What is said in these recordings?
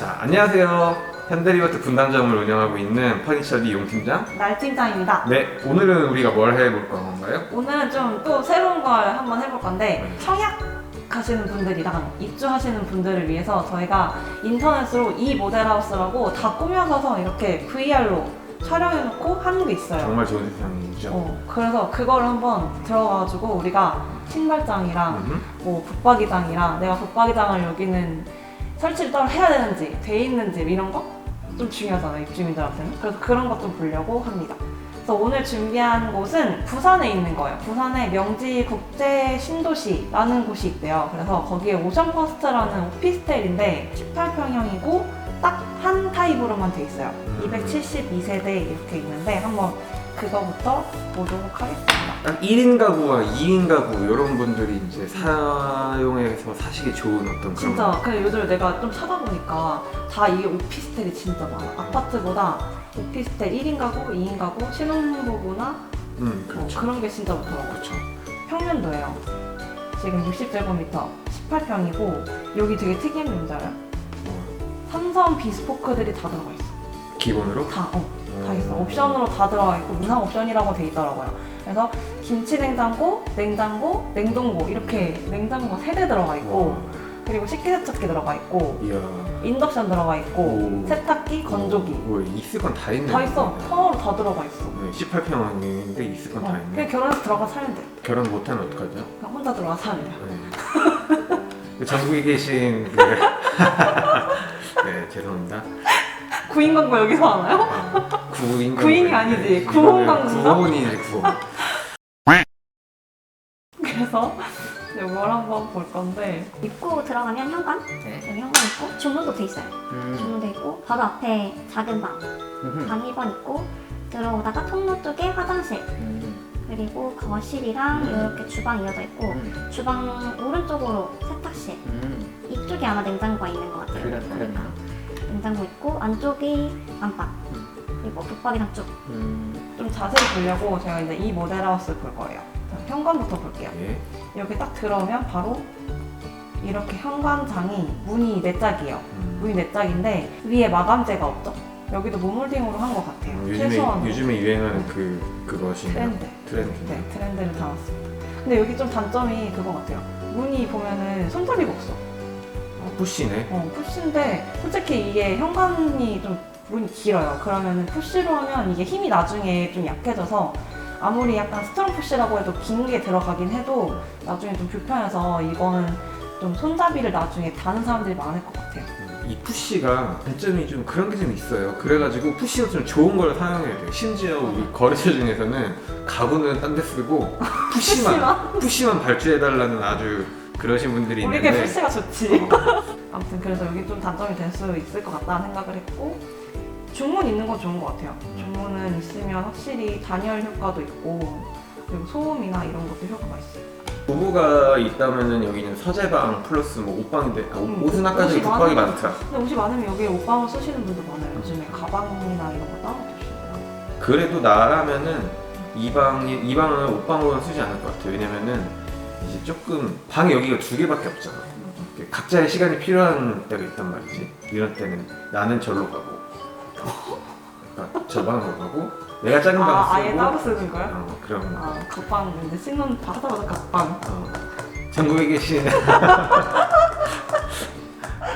자, 안녕하세요. 현대리버트 분담점을 운영하고 있는 퍼니처 리 용 팀장. 날팀장입니다. 네, 오늘은 우리가 뭘 해볼 건가요? 오늘은 좀 또 새로운 걸 한번 해볼 건데 네. 청약 하시는 분들이랑 입주하시는 분들을 위해서 저희가 인터넷으로 이 모델하우스라고 다 꾸며서 이렇게 VR로 촬영해놓고 하는 게 있어요. 정말 좋은 세상이죠. 어, 그래서 그걸 한번 들어가가지고 우리가 신발장이랑 음흠. 뭐 붙박이장이랑 내가 붙박이장을 여기는 설치를 따로 해야 되는지 돼 있는지 이런 거? 좀 중요하잖아요 입주민들한테는. 그래서 그런 것 좀 보려고 합니다. 그래서 오늘 준비한 곳은 부산에 있는 거예요. 부산에 명지 국제 신도시라는 곳이 있대요. 그래서 거기에 오션 퍼스트라는 오피스텔인데 18평형이고 딱 한 타입으로만 돼 있어요. 음. 272세대 이렇게 있는데 한번 그거부터 보도록 하겠습니다 딱 1인 가구와 2인 가구 이런 분들이 이제 사용해서 사시기 좋은 어떤 그런 진짜. 근데 요즘 내가 좀 찾아보니까 다 이게 오피스텔이 진짜 많아. 아파트보다 오피스텔 1인 가구, 2인 가구, 신혼부부나 음, 뭐 그렇죠. 그런 게 진짜 많더라고 그렇죠. 평면도예요. 지금 60제곱미터 18평이고 여기 되게 특이한 게 뭔지 알아요? 삼성 비스포크들이 다 들어가 있어. 기본으로? 다, 어, 다 있어 옵션으로 다 들어가 있고 문항 옵션이라고 돼 있더라고요 그래서 김치 냉장고, 냉장고, 냉동고 이렇게 냉장고가 세대 들어가 있고 와, 그리고 식기세척기 들어가 있고 이야. 인덕션 들어가 있고 오. 세탁기, 건조기 뭐 있을 건 다 있네. 다 있어 샤워로 다 들어가 있어 네, 18평인데 있을 건 다 어, 있네. 그냥 결혼해서 들어가 살면 돼 결혼 못하면 어떡하죠? 그냥 혼자 들어가 살면 돼 네. 전국에 계신 그 네, 죄송합니다. 구인 광고 여기서 하나요? 어, 구인 구인이 아니지, 구혼 광고인가? 구혼이지 구혼. 그래서 이걸 한번 볼 건데 입구 들어가면 현관 네. 여기 현관 있고 주문도 돼 있어요. 음. 주문도 있고 바로 앞에 작은 방, 음흠. 방 2번 있고 들어오다가 통로 쪽에 화장실 음. 그리고 거실이랑 음. 이렇게 주방 이어져 있고 음. 주방 오른쪽으로 세탁실 음. 이쪽에 아마 냉장고가 있는 것 같아요. 그래, 보니까. 그랬나? 냉장고 있고 안쪽이 안방 그리고 붙박이장 쪽 음. 좀 자세히 보려고 제가 이제 이 모델하우스 볼 거예요 자, 현관부터 볼게요 예. 여기 딱 들어오면 바로 이렇게 현관장이 문이 네 짝이에요 음. 문이 네 짝인데 위에 마감재가 없죠? 여기도 모몰딩으로 한 것 같아요 음, 요즘에 최소한으로 요즘에 유행하는 그 그것이 트렌드 트렌드. 네, 트렌드를 담았습니다. 근데 여기 좀 단점이 그거 같아요. 문이 보면은 손잡이가 없어. 어, 푸시네. 어, 푸시인데 솔직히 이게 현관이 좀 문이 길어요. 그러면은 푸시로 하면 이게 힘이 나중에 좀 약해져서 아무리 약간 스트롱 푸시라고 해도 긴 게 들어가긴 해도 나중에 좀 불편해서 이거는 좀 손잡이를 나중에 다는 사람들이 많을 것 같아요. 이 푸시가 단점이 좀 그런 게 좀 있어요. 그래가지고 푸시가 좀 좋은 걸 사용해야 돼요. 심지어 우리 거래처 중에서는 가구는 딴 데 쓰고 푸시만 푸시만 발주해달라는 아주 그러신 분들이 우리게 있는데 푸시가 좋지. 어, 아무튼 그래서 여기 좀 단점이 될 수 있을 것 같다는 생각을 했고 중문 있는 건 좋은 것 같아요. 중문은 있으면 확실히 단열 효과도 있고 그리고 소음이나 이런 것도 효과가 있어요. 부부가 있다면은 여기는 서재방 플러스 뭐 옷방인데 아, 음, 옷은 아까 전에 옷이 많으면- 많더라. 근데 옷이 많으면 여기에 옷방을 쓰시는 분도 많아요. 요즘에 가방이나 이런 거 따로 두시고. 그래도 나라면은 이 방이 이 방을 옷방으로는 쓰지 않을 것 같아요. 왜냐면은 이제 조금 방이 여기가 두 개밖에 없잖아. 이렇게 각자의 시간이 필요한 때가 있단 말이지. 이런 때는 나는 절로 가고, 그러니까 저 방으로 가고, 내가 작은 방 아, 아예 쓰고, 따로 쓰는 거야? 어, 그럼 아, 각방 이제 신혼 받자마자 각방. 어, 전국에 계신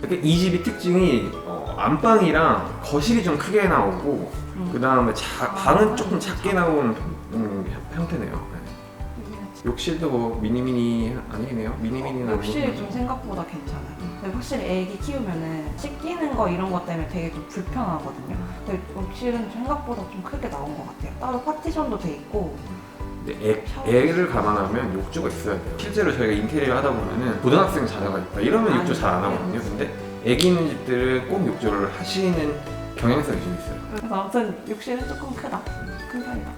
이렇게 이 집이 특징이 어, 안방이랑 거실이 좀 크게 나오고 음. 그 다음에 아, 방은 조금 작게 나오는 음, 형태네요. 네. 욕실도 뭐 미니미니 아니네요. 미니미니는 욕실이 아니고. 좀 생각보다 괜찮아요. 근데 확실히 애기 키우면은 씻기는 거 이런 것 때문에 되게 좀 불편하거든요. 근데 욕실은 생각보다 좀 크게 나온 것 같아요. 따로 파티션도 돼 있고 근데 애, 애를 감안하면 욕조가 있어야 돼요. 실제로 저희가 인테리어 하다 보면은 고등학생 자녀가 있다 이러면 욕조 잘 안 하거든요. 근데 애기 있는 집들은 꼭 욕조를 하시는 경향성이 좀 있어요. 그래서 아무튼 욕실은 조금 크다. 큰 편이다.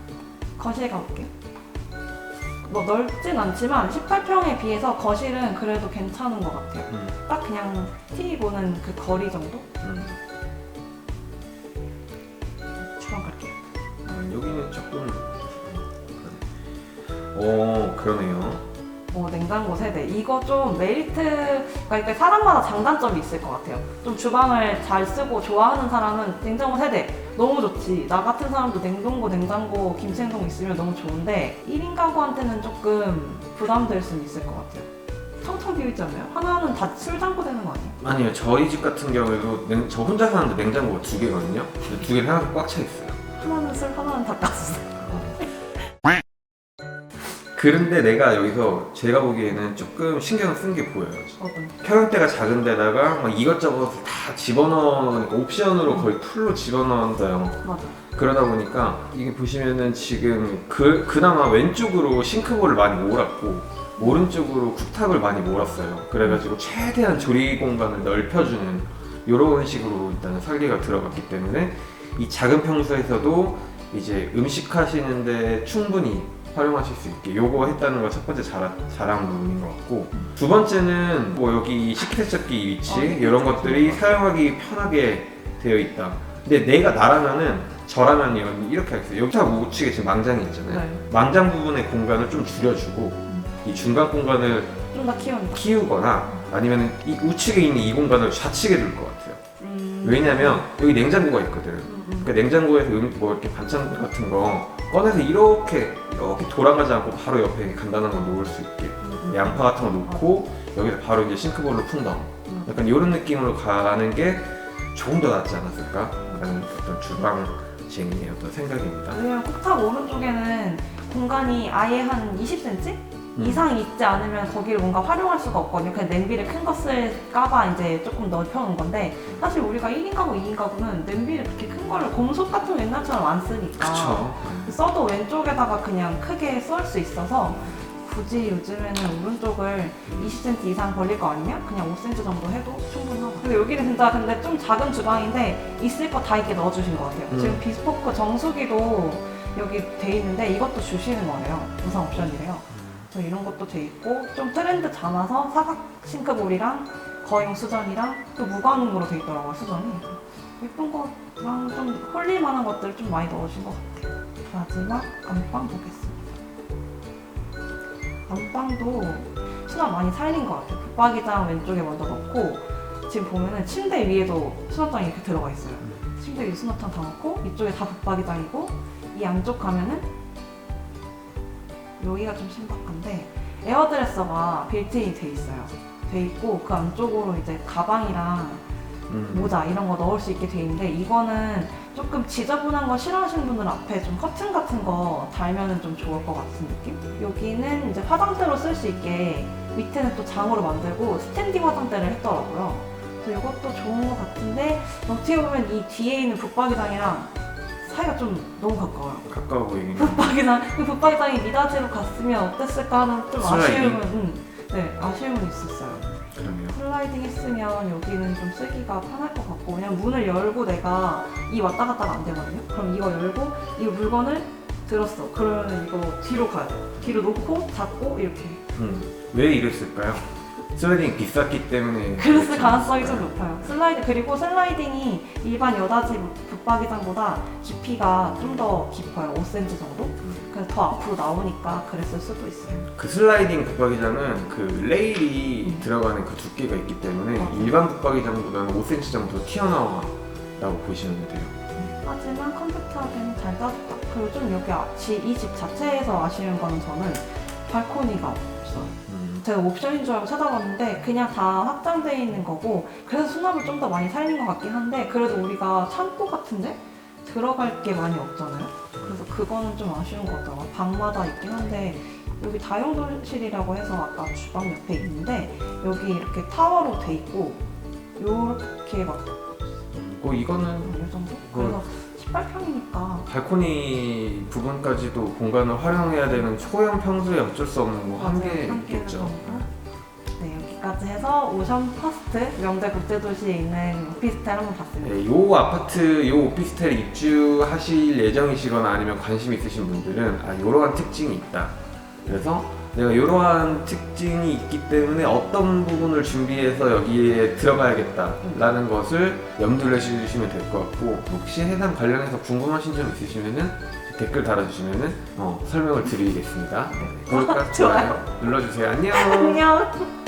거실 가볼게요. 뭐 넓진 않지만 18평에 비해서 거실은 그래도 괜찮은 것 같아요. 음, 딱 그냥 TV 보는 그 거리 정도? 음. 주방 갈게요. 음, 여기는 조금 어 그러네요. 뭐 냉장고 세대 이거 좀 메리트가 있게 사람마다 장단점이 있을 것 같아요. 좀 주방을 잘 쓰고 좋아하는 사람은 냉장고 세대 너무 좋지. 나 같은 사람도 냉동고 냉장고 김치 냉장고 있으면 너무 좋은데 1인 가구한테는 조금 부담될 수는 있을 것 같아요. 비어 있지 않나요? 하나는 다 술장고 되는 거 아니에요? 아니요 저희 집 같은 경우에도 냉- 저 혼자 사는데 냉장고가 두 개거든요. 근데 두 개는 하나 꽉차 있어요. 하나는 술, 하나는 닭가 그런데 내가 여기서 제가 보기에는 조금 신경 쓴 게 보여요. 어떤? 평형대가 작은 데다가 막 이것저것 다 집어넣으니까 옵션으로 거의 풀로 집어넣었어요. 맞아. 그러다 보니까 이게 보시면은 지금 그, 그나마 왼쪽으로 싱크볼을 많이 몰았고 오른쪽으로 쿡탑을 많이 몰았어요. 그래가지고 최대한 조리 공간을 넓혀주는 이런 식으로 일단은 설계가 들어갔기 때문에 이 작은 평소에서도 이제 음식 하시는데 충분히 활용하실 수 있게 요거 했다는 거 첫 번째 자랑, 자랑 부분인 것 같고 두 번째는 뭐 여기 식기세척기 위치 어, 이런 것들이 사용하기 편하게 되어 있다. 근데 내가 나라면은 저라면 이런 이렇게 하겠어요. 여기 다 우측에 지금 망장이 있잖아요. 네. 망장 부분의 공간을 좀 줄여주고 이 중간 공간을 좀 더 키우는 거. 키우거나 아니면 이 우측에 있는 이 공간을 좌측에 둘 것 같아요. 음. 왜냐면 여기 냉장고가 있거든. 음, 음. 그러니까 냉장고에서 음, 뭐 이렇게 반찬 같은 거 꺼내서 이렇게 이렇게 돌아가지 않고 바로 옆에 간단한 거 놓을 수 있게 음, 음. 양파 같은 거 놓고 여기서 바로 이제 싱크볼로 푼 다. 음. 약간 이런 느낌으로 가는 게 조금 더 낫지 않았을까? 라는 어떤 주방 쟁이의 어떤 생각입니다. 왜냐면 콕탑 오른쪽에는 공간이 아예 한 20cm 음. 이상 있지 않으면 거기를 뭔가 활용할 수가 없거든요. 그냥 냄비를 큰 거 쓸까봐 이제 조금 넓혀놓은 건데 사실 우리가 1인 가구, 2인 가구는 냄비를 그렇게 큰 거를 공속 같은 거 옛날처럼 안 쓰니까 그쵸. 써도 왼쪽에다가 그냥 크게 쏠 수 있어서 굳이 요즘에는 오른쪽을 20cm 이상 벌릴 거 아니냐? 그냥 5cm 정도 해도 충분하다. 근데 여기는 진짜 근데 좀 작은 주방인데 있을 거 다 이렇게 넣어주신 것 같아요. 음. 지금 비스포크 정수기도 여기 돼 있는데 이것도 주시는 거예요. 무상 옵션이래요. 그래서 이런 것도 돼 있고 좀 트렌드 담아서 사각 싱크볼이랑 거용 수전이랑 또 무광으로 돼 있더라고요 수전이. 예쁜 거랑 좀 홀릴 만한 것들을 좀 많이 넣어준 것 같아요. 마지막 안방 보겠습니다. 안방도 수납 많이 살린 것 같아요. 붙박이장 왼쪽에 먼저 넣고 지금 보면은 침대 위에도 수납장이 이렇게 들어가 있어요. 침대 위에 수납장 다 넣고 이쪽에 다 붙박이장이고 이 안쪽 가면은 여기가 좀 신박한데 에어드레서가 빌트인이 돼 있어요. 돼 있고 그 안쪽으로 이제 가방이랑 음. 모자 이런 거 넣을 수 있게 돼 있는데 이거는 조금 지저분한 거 싫어하시는 분들은 앞에 좀 커튼 같은 거 달면은 좀 좋을 것 같은 느낌? 여기는 이제 화장대로 쓸 수 있게 밑에는 또 장으로 만들고 스탠딩 화장대를 했더라고요. 그래서 이것도 좋은 것 같은데 어떻게 보면 이 뒤에 있는 붙박이장이랑 사이가 좀 너무 가까워요. 가까워 보이긴 해. 붙박이장, 그 붙박이장이 미닫이로 갔으면 어땠을까 하는 좀 슬라이딩? 아쉬움은, 음, 네, 아쉬움은 있었어요. 그러네요. 슬라이딩 했으면 여기는 좀 쓰기가 편할 것 같고 그냥 문을 열고 내가 이 왔다 갔다가 안 되거든요 그럼 이거 열고 이 물건을 들었어 그러면 이거 뒤로 가야 돼요 뒤로 놓고 잡고 이렇게 음. 왜 이랬을까요? 슬라이딩 비쌌기 때문에 그랬을 그렇지 가능성이 좀 않았을까요? 높아요 슬라이드 그리고 슬라이딩이 일반 여닫이 붙박이장보다 깊이가 좀 더 깊어요 5cm 정도 그래서 더 앞으로 나오니까 그랬을 수도 있어요 그 슬라이딩 붙박이장은 그 레일이 음. 들어가는 그 두께가 있기 때문에 맞아. 일반 붙박이장보다는 5cm 정도 튀어나와라고 보시면 돼요. 하지만 컴팩트하게는 잘 따졌다. 그리고 좀 여기 이집 자체에서 아쉬운 거는 저는 발코니가 없어요. 음. 제가 옵션인 줄 알고 찾아봤는데 그냥 다 확장되어 있는 거고 그래서 수납을 좀 더 많이 살린 것 같긴 한데 그래도 우리가 창고 같은데 들어갈 게 많이 없잖아요. 그래서 그거는 좀 아쉬운 것 같더라고요. 방마다 있긴 한데 여기 다용도실이라고 해서 아까 주방 옆에 있는데 여기 이렇게 타워로 돼 있고 요렇게 막 어, 이거는 이 정도? 그래서 18평이니까 발코니 부분까지도 공간을 활용해야 되는 초형 평소에 어쩔 수 없는 뭐 한계겠죠. 네 여기까지 해서 오션 퍼스트 명대 국제도시에 있는 오피스텔 한번 봤습니다. 네, 요 아파트, 요 오피스텔 입주하실 예정이시거나 아니면 관심 있으신 분들은 아, 이러한 특징이 있다. 그래서 내가 이러한 특징이 있기 때문에 어떤 부분을 준비해서 여기에 들어가야겠다라는 것을 염두를 해주시면 될 것 같고 혹시 해당 관련해서 궁금하신 점 있으시면은 댓글 달아주시면은 어, 설명을 드리겠습니다. 네, 구독과 좋아요. 좋아요 눌러주세요. 안녕. 안녕.